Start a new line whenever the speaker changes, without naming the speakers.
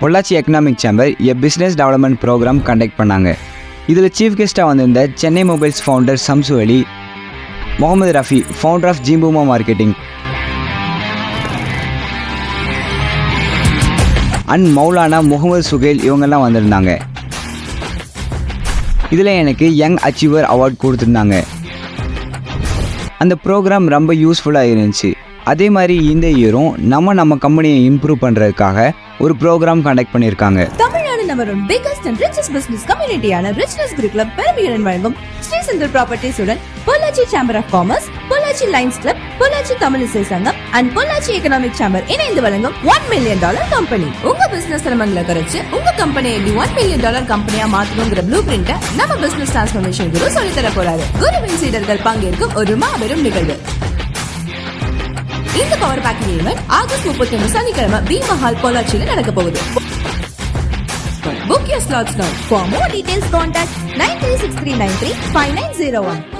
Pollachi economic chamber a business development programme conduct பண்ணாங்க. இதில் chief கெஸ்ட்டாக வந்திருந்த Chennai mobiles founder Samsu Ali Mohammed Rafi founder of ஜிம்பூமா marketing and Maulana Mohammed Suhail இவங்கெல்லாம் வந்திருந்தாங்க. இதில் எனக்கு யங் அச்சீவர் அவார்ட் கொடுத்துருந்தாங்க. அந்த ப்ரோக்ராம் ரொம்ப யூஸ்ஃபுல்லாக இருந்துச்சு. அதே மாதிரி இந்த இயரும் நம்ம நம்ம கம்பெனியை இம்ப்ரூவ் பண்ணுறதுக்காக ஒரு ப்ரோக்ராம் கண்டக்ட் பண்ணியிருக்காங்க.
தமிழ்நாடு நம்பரும் பிகஸ்ட் அண்ட் ரிச்சஸ்ட் பிசினஸ் கம்யூனிட்டியான ரிச்னஸ் குரு கிளப் பெருமையுடன் வழங்கும் ஸ்ரீ சுந்தர் ப்ராப்பர்ட்டிஸ் உடன் Pollachi chamber of commerce Pollachi lions club Pollachi Tamil Isai Sangam and Pollachi economic chamber இணைந்து வழங்கும் ஒன் மில்லியன் டாலர் கம்பெனி உங்க பிசினஸ் சிரமங்களை குறைச்சு உங்க கம்பெனி எப்படி ஒன் மில்லியன் டாலர் கம்பெனியா மாத்தணுங்கிற ப்ளூ பிரிண்ட நம்ம பிசினஸ் டிரான்ஸ்பர்மேஷன் குரு சொல்லித்தர போறாரு. குருவின் சீடர்கள் பங்கேற்கும் ஒரு மாபெரும் நிகழ்வு. இந்த பவர் பேக்கிங் ஈவெண்ட் ஆகஸ்ட் முப்பத்தி ஒன்று சனிக்கிழமை பி மஹால் பொள்ளாச்சியில் நடக்க போகுது Book your slots now. For more details, contact 936393590